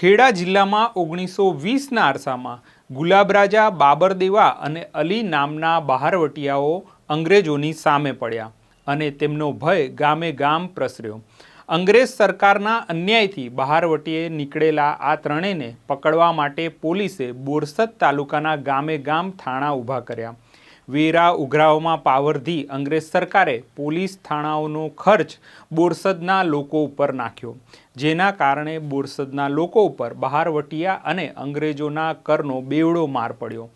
ખેડા જિલ્લામાં ઓગણીસો વીસના અરસામાં ગુલાબરાજા બાબરદેવા અને અલી નામના બહારવટિયાઓ અંગ્રેજોની સામે પડ્યા અને તેમનો ભય ગામે ગામ પ્રસર્યો. અંગ્રેજ સરકારના અન્યાયથી બહારવટીએ નીકળેલા આ ત્રણેયને પકડવા માટે પોલીસે બોરસદ તાલુકાના ગામે ગામ થાણા ઊભા કર્યા. વેરા ઉઘરાવમાં પાવરધી અંગ્રેજ સરકારે પોલીસ થાણાઓનો ખર્ચ બોરસદના લોકો ઉપર નાખ્યો. જેના કારણે બોરસદના લોકો ઉપર બહારવટિયા અને અંગ્રેજોના કરનો બેવડો માર પડ્યો.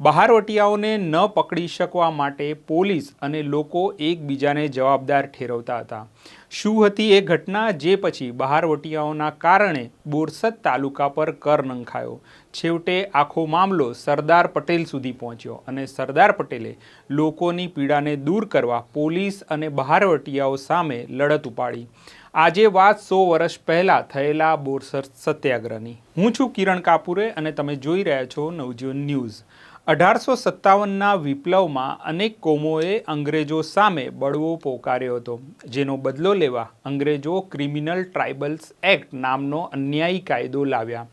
બહારવટિયાઓને ન પકડી શકવા માટે પોલીસ અને લોકો એકબીજાને જવાબદાર ઠેરવતા હતા. શું હતી એ ઘટના? જે પછી બહારવટિયાઓના કારણે બોરસદ તાલુકા પર કર નંખાયો. છેવટે આખો મામલો સરદાર પટેલ સુધી પહોંચ્યો અને સરદાર પટેલે લોકોની પીડાને દૂર કરવા પોલીસ અને બહારવટિયાઓ સામે લડત ઉપાડી. આજે વાત સો વર્ષ પહેલાં થયેલા બોરસદ સત્યાગ્રહની. હું છું કિરણ કાપુરે અને તમે જોઈ રહ્યા છો નવજીવન ન્યૂઝ. અઢારસો સત્તાવનના વિપ્લવમાં અનેક કોમોએ અંગ્રેજો સામે બળવો પોકાર્યો હતો. જેનો બદલો લેવા અંગ્રેજો ક્રિમિનલ ટ્રાઇબલ્સ એક્ટ નામનો અન્યાયી કાયદો લાવ્યા.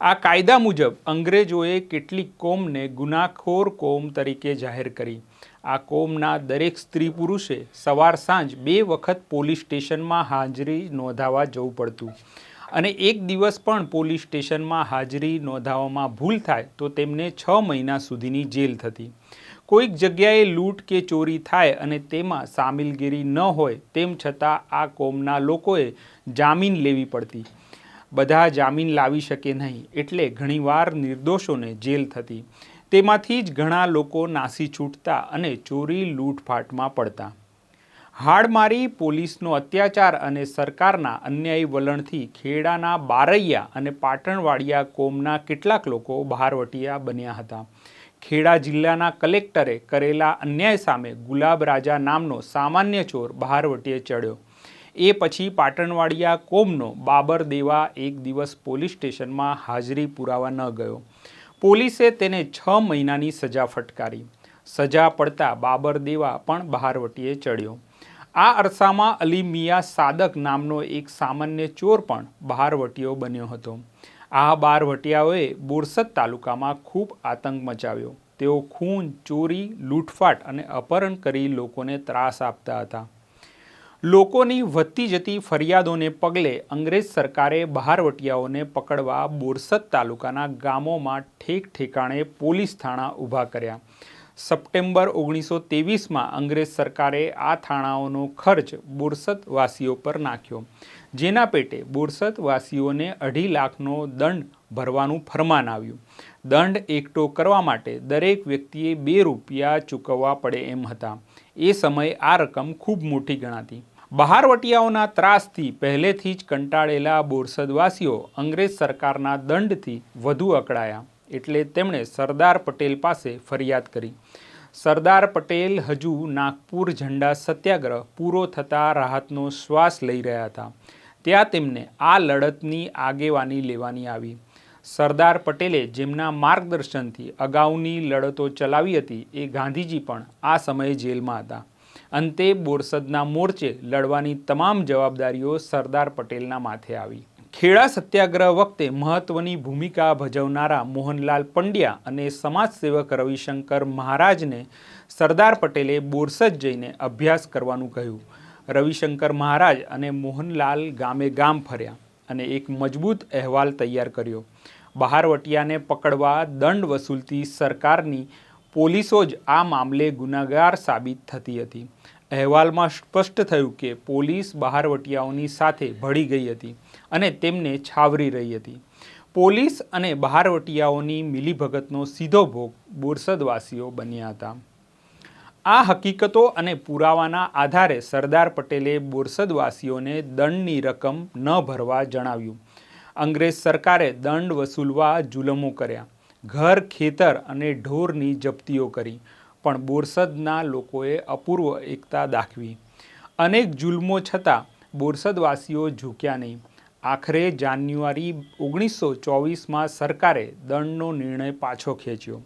આ કાયદા મુજબ અંગ્રેજોએ કેટલીક કોમને ગુનાખોર કોમ તરીકે જાહેર કરી. આ કોમના દરેક સ્ત્રી પુરુષે સવાર સાંજ બે વખત પોલીસ સ્ટેશનમાં હાજરી નોંધાવા જવું પડતું. અને એક દિવસ પણ પોલીસ સ્ટેશનમાં હાજરી નોંધાવવામાં ભૂલ થાય તો તેમને છ મહિના સુધીની જેલ થતી. કોઈક જગ્યાએ લૂંટ કે ચોરી થાય અને તેમાં સામિલગીરી ન હોય તેમ છતાં આ કોમના લોકોએ જામીન લેવી પડતી. બધા જામીન લાવી શકે નહીં એટલે ઘણીવાર નિર્દોષોને જેલ થતી. તેમાંથી જ ઘણા લોકો નાસી છૂટતા અને ચોરી લૂંટફાટમાં પડતા. હાડમારી, પોલીસનો અત્યાચાર અને સરકારના અન્યાયી વલણથી ખેડાના બારૈયા અને પાટણવાડિયા કોમના કેટલાક લોકો બહારવટિયા બન્યા હતા. ખેડા જિલ્લાના કલેક્ટરે કરેલા અન્યાય સામે ગુલાબ રાજા નામનો સામાન્ય ચોર બહારવટીએ ચડ્યો. એ પછી પાટણવાડિયા કોમનો બાબર દેવા એક દિવસ પોલીસ સ્ટેશનમાં હાજરી પુરાવા ન ગયો. પોલીસે તેને છ મહિનાની સજા ફટકારી. સજા પડતા બાબર દેવા પણ બહારવટીએ ચડ્યો. આ અરસામાં અલી મિયા સાદક નામનો એક સામાન્ય ચોર પણ બહારવટીયો બન્યો હતો. આ બારવટિયાઓએ બોરસદ તાલુકામાં ખૂબ આતંક મચાવ્યો. તેઓ ખૂન, ચોરી, લૂંટફાટ અને અપહરણ કરી લોકોને ત્રાસ આપતા હતા. લોકોની વધતી જતી ફરિયાદોને પગલે અંગ્રેજ સરકારે બહારવટિયાઓને પકડવા બોરસદ તાલુકાના ગામોમાં ઠેક ઠેકાણે પોલીસ થાણા ઊભા કર્યા. સપ્ટેમ્બર ઓગણીસો ત્રેવીસમાં અંગ્રેજ સરકારે આ થાણાઓનો ખર્ચ બોરસદવાસીઓ પર નાખ્યો. જેના પેટે બોરસદવાસીઓને અઢી લાખનો દંડ ભરવાનું ફરમાન આવ્યું. દંડ એકઠો કરવા માટે દરેક વ્યક્તિએ બે રૂપિયા ચૂકવવા પડે એમ હતા. એ સમયે આ રકમ ખૂબ મોટી ગણાતી. બહારવટિયાઓના ત્રાસથી પહેલેથી જ કંટાળેલા બોરસદવાસીઓ અંગ્રેજ સરકારના દંડથી વધુ અકળાયા. એટલે તેમણે સરદાર પટેલ પાસે ફરિયાદ કરી. સરદાર પટેલ હજુ નાગપુર ઝંડા સત્યાગ્રહ પૂરો થતાં રાહતનો શ્વાસ લઈ રહ્યા હતા. ત્યાં તેમને આ લડતની આગેવાની લેવાની આવી. સરદાર પટેલે જેમના માર્ગદર્શનથી અગાઉની લડતો ચલાવી હતી એ ગાંધીજી પણ આ સમયે જેલમાં હતા. અંતે બોરસદના મોરચે લડવાની તમામ જવાબદારીઓ સરદાર પટેલના માથે આવી. ખેડા સત્યાગ્રહ વખતે મહત્વની ભૂમિકા ભજવનારા મોહનલાલ પંડ્યા અને સમાજસેવક રવિશંકર મહારાજને સરદાર પટેલે બોરસદ જઈને અભ્યાસ કરવાનું કહ્યું. રવિશંકર મહારાજ અને મોહનલાલ ગામે ગામ ફર્યા અને એક મજબૂત અહેવાલ તૈયાર કર્યો. બહારવટિયાને પકડવા દંડ વસૂલતી સરકારની પોલીસો જ આ મામલે ગુનાગાર સાબિત થતી હતી. અહેવાલમાં સ્પષ્ટ થયું કે પોલીસ બહારવટિયાઓની સાથે ભળી ગઈ હતી. અને તેમને છાવરી રહી હતી. પોલીસ અને બહારવટિયાઓની મિલીભગતનો સીધો ભોગ બોરસદવાસીઓ બન્યા હતા. આ હકીકતો અને પુરાવાના આધારે સરદાર પટેલે બોરસદવાસીઓને દંડની રકમ ન ભરવા જણાવ્યું. અંગ્રેજ સરકારે દંડ વસૂલવા જુલમો કર્યા. ઘર, ખેતર અને ઢોરની જપ્તીઓ કરી, પણ બોરસદના લોકોએ અપૂર્વ એકતા દાખવી. અનેક જુલ્મો છતાં બોરસદવાસીઓ ઝૂક્યા નહીં. આખરે જાન્યુઆરી ઓગણીસો ચોવીસમાં સરકારે દંડનો નિર્ણય પાછો ખેંચ્યો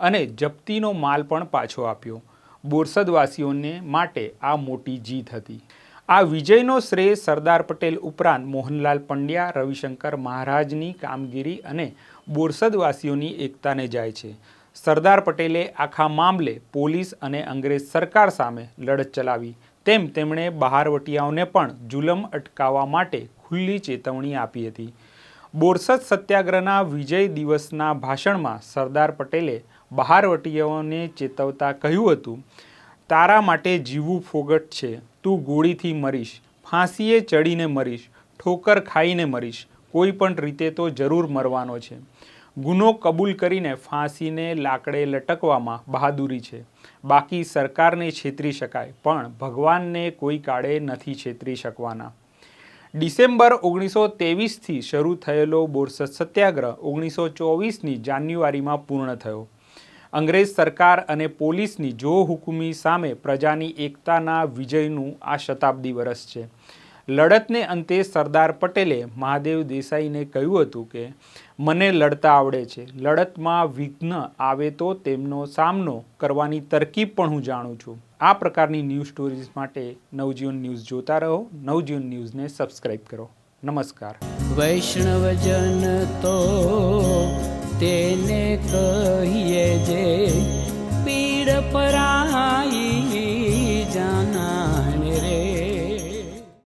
અને જપ્તીનો માલ પણ પાછો આપ્યો. બોરસદવાસીઓને માટે આ મોટી જીત હતી. આ વિજયનો શ્રેય સરદાર પટેલ ઉપરાંત મોહનલાલ પંડ્યા, રવિશંકર મહારાજની કામગીરી અને બોરસદવાસીઓની એકતાને જાય છે. સરદાર પટેલે આખા મામલે પોલીસ અને અંગ્રેજ સરકાર સામે લડત ચલાવી. તેમ તેમણે બહારવટીયાઓને પણ જુલમ અટકાવવા માટે ખુલ્લી ચેતવણી આપી હતી. બોરસદ સત્યાગ્રહના વિજય દિવસના ભાષણમાં સરદાર પટેલે બહારવટીઓને ચેતવતા કહ્યું હતું, તારા માટે જીવવું ફોગટ છે. તું ગોળીથી મરીશ, ફાંસીએ ચડીને મરીશ, ઠોકર ખાઈને મરીશ. કોઈ પણ રીતે તો જરૂર મરવાનો છે. ગુનો કબૂલ કરીને ફાંસીને લાકડે લટકવામાં બહાદુરી છે. બાકી સરકારને છેતરી શકાય, પણ ભગવાનને કોઈ કાળે નથી છેતરી શકવાના. ડિસેમ્બર ઓગણીસો ત્રેવીસથી શરૂ થયેલો બોરસદ સત્યાગ્રહ ઓગણીસો ચોવીસની જાન્યુઆરીમાં પૂર્ણ થયો. અંગ્રેજ સરકાર અને પોલીસની જો હુકુમી સામે પ્રજાની એકતાના વિજયનું આ શતાબ્દી વર્ષ છે. લડતને અંતે સરદાર પટેલે મહાદેવ દેસાઈને કહ્યું હતું કે, મને લડતા આવડે છે. લડતમાં વિઘ્ન આવે તો તેમનો સામનો કરવાની તરકીબ પણ હું જાણું છું. આ પ્રકારની ન્યૂઝ સ્ટોરીઝ માટે નવજીવન ન્યૂઝ જોતા રહો, નવજીવન ન્યૂઝને સબસ્ક્રાઇબ કરો. નમસ્કાર. વૈષ્ણવજન તો તેને કહીએ જે પીડ પરા